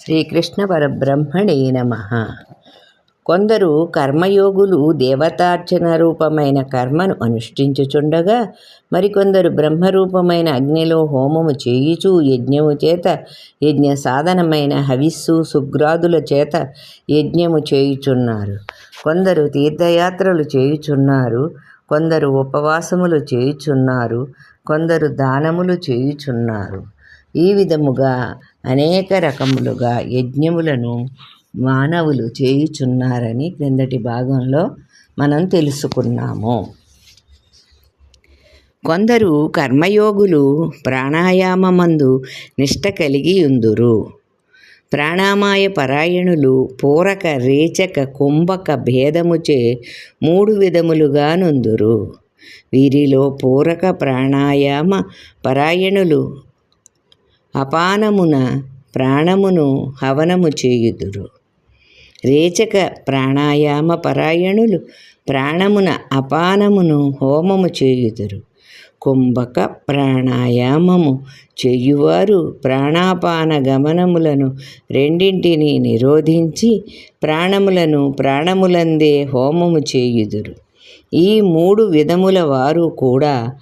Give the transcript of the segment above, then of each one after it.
శ్రీకృష్ణ పరబ్రహ్మణే నమ. కొందరు కర్మయోగులు దేవతార్చన రూపమైన కర్మను అనుష్ఠించుచుండగా మరికొందరు బ్రహ్మరూపమైన అగ్నిలో హోమము చేయుచు యజ్ఞము చేత యజ్ఞ సాధనమైన హవిస్సు సుగ్రాదుల చేత యజ్ఞము చేయుచున్నారు. కొందరు తీర్థయాత్రలు చేయుచున్నారు కొందరు ఉపవాసములు చేయుచున్నారు కొందరు దానములు చేయుచున్నారు. ఈ విధముగా అనేక రకములుగా యజ్ఞములను మానవులు చేయుచున్నారని క్రిందటి భాగంలో మనం తెలుసుకున్నాము. కొందరు కర్మయోగులు ప్రాణాయామమందు నిష్ట కలిగి ఉందురు ప్రాణామాయ పరాయణులు పూరక రేచక కుంభక భేదముచే మూడు విధములుగా నుందురు. వీరిలో పూరక ప్రాణాయామ పరాయణులు అపానమున ప్రాణమును హవనము చేయుదురు. రేచక ప్రాణాయామ పరాయణులు ప్రాణమున అపానమును హోమము చేయుదురు. కుంభక ప్రాణాయామము చేయువారు ప్రాణాపాన గమనములను రెండింటిని నిరోధించి ప్రాణములను ప్రాణములందే హోమము చేయుదురు. ఈ మూడు విధముల వారు కూడా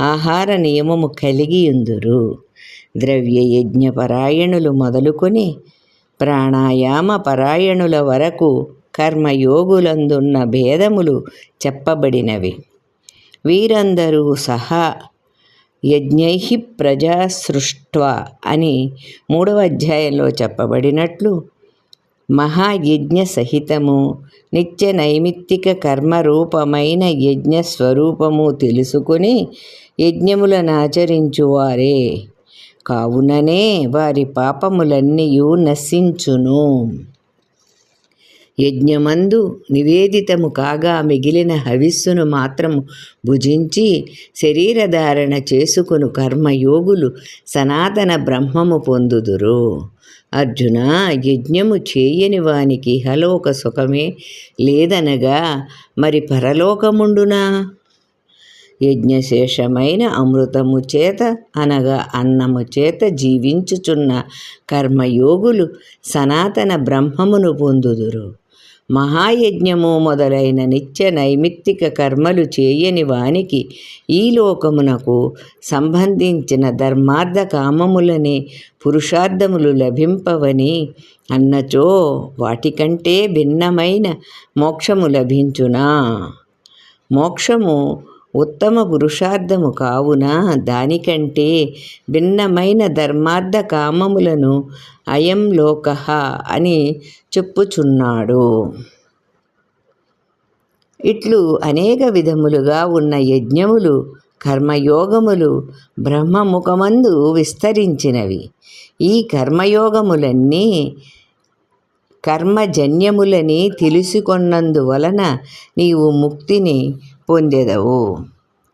ఆహార నియమము కలిగి ఉందురు. ద్రవ్య యజ్ఞ పరాయణులు మొదలుకొని ప్రాణాయామ పరాయణుల వరకు కర్మయోగులందున్న భేదములు చెప్పబడినవి. వీరందరూ సహా యజ్ఞై ప్రజా సృష్ట్వ అని మూడవ అధ్యాయంలో చెప్పబడినట్లు మహాయజ్ఞ సహితము నిత్య నైమిత్తిక కర్మరూపమైన యజ్ఞ స్వరూపము తెలుసుకొని యజ్ఞములను ఆచరించువారే. కావుననే వారి పాపములన్నీయు నశించును. యజ్ఞమందు నివేదితము కాగా మిగిలిన హవిస్సును మాత్రము భుజించి శరీరధారణ చేసుకును కర్మయోగులు సనాతన బ్రహ్మము పొందుదురు. అర్జున యజ్ఞము చేయని వానికి హలోక సుఖమే లేదనగా మరి పరలోకముండునా? యజ్ఞశేషమైన అమృతము చేత అనగా అన్నము చేత జీవించుచున్న కర్మయోగులు సనాతన బ్రహ్మమును పొందుదురు. మహాయజ్ఞము మొదలైన నిత్య నైమిత్తిక కర్మలు చేయని వానికి ఈ లోకమునకు సంబంధించిన ధర్మార్థ కామములనే పురుషార్థములు లభింపవని అన్నచో వాటికంటే భిన్నమైన మోక్షము లభించునా. మోక్షము ఉత్తమ పురుషార్థము కావున దానికంటే భిన్నమైన ధర్మార్థ కామములను అయం లోక అని చెప్పుచున్నాడు. ఇట్లు అనేక విధములుగా ఉన్న యజ్ఞములు కర్మయోగములు బ్రహ్మముఖమందు విస్తరించినవి. ఈ కర్మయోగములన్నీ కర్మజన్యములని తెలుసుకొన్నందువలన నీవు ముక్తిని పొందెదవు.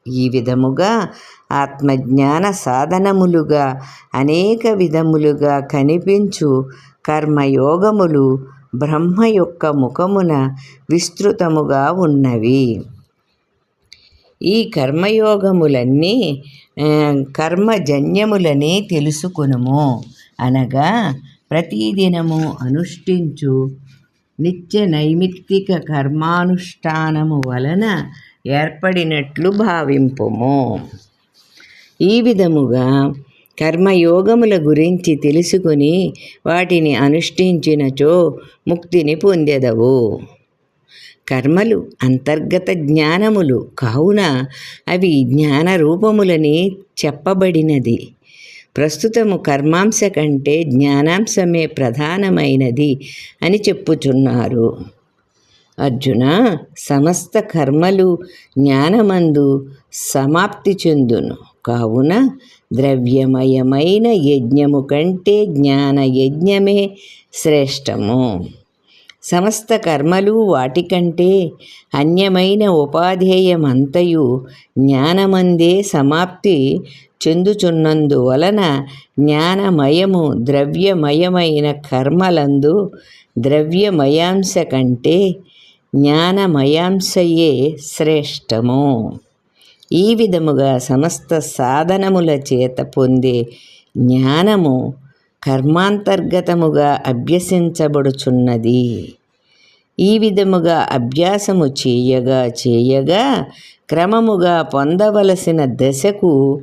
ఈ విధముగా ఆత్మజ్ఞాన సాధనములుగా అనేక విధములుగా కనిపించు కర్మయోగములు బ్రహ్మ యొక్క ముఖమున విస్తృతముగా ఉన్నవి. ఈ కర్మయోగములన్నీ కర్మజన్యములని తెలుసుకునుము అనగా ప్రతిదినము అనుష్ఠించు నిత్య నైమిత్తిక కర్మానుష్ఠానము వలన ఏర్పడినట్లు భావింపుము. ఈ విధముగా కర్మయోగముల గురించి తెలుసుకుని వాటిని అనుష్ఠించినచో ముక్తిని పొందెదవు. కర్మలు అంతర్గత జ్ఞానములు కావున అవి జ్ఞాన రూపములని చెప్పబడినది. ప్రస్తుతము కర్మాంశ కంటే జ్ఞానాంశమే ప్రధానమైనది అని చెప్పుచున్నారు. అర్జున సమస్త కర్మలు జ్ఞానమందు సమాప్తి చెందును. కావున ద్రవ్యమయమైన యజ్ఞము కంటే జ్ఞాన యజ్ఞమే శ్రేష్టము. సమస్త కర్మలు వాటికంటే అన్యమైన ఉపాధేయమంతయు జ్ఞానమందే సమాప్తి చెందుచున్నందువలన జ్ఞానమయము ద్రవ్యమయమైన కర్మలందు ద్రవ్యమయాంశ కంటే జ్ఞానమయాంశయే శ్రేష్టము. ఈ విధముగా సమస్త సాధనముల చేత పొందే జ్ఞానము కర్మాంతర్గతముగా అభ్యసించబడుచున్నది. ఈ విధముగా అభ్యాసము చేయగా చేయగా క్రమముగా పొందవలసిన దశకు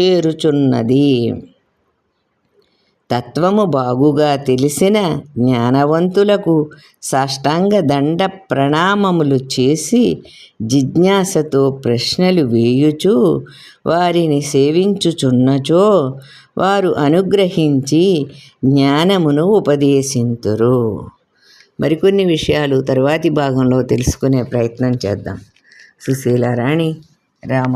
చేరుచున్నది. తత్వము బాగుగా తెలిసిన జ్ఞానవంతులకు సాష్టాంగ దండ ప్రణామములు చేసి జిజ్ఞాసతో ప్రశ్నలు వేయుచు వారిని సేవించుచున్నచో వారు అనుగ్రహించి జ్ఞానమును ఉపదేశింతురు. మరికొన్ని విషయాలు తరువాతి భాగంలో తెలుసుకునే ప్రయత్నం చేద్దాం. సుశీలారాణి రామ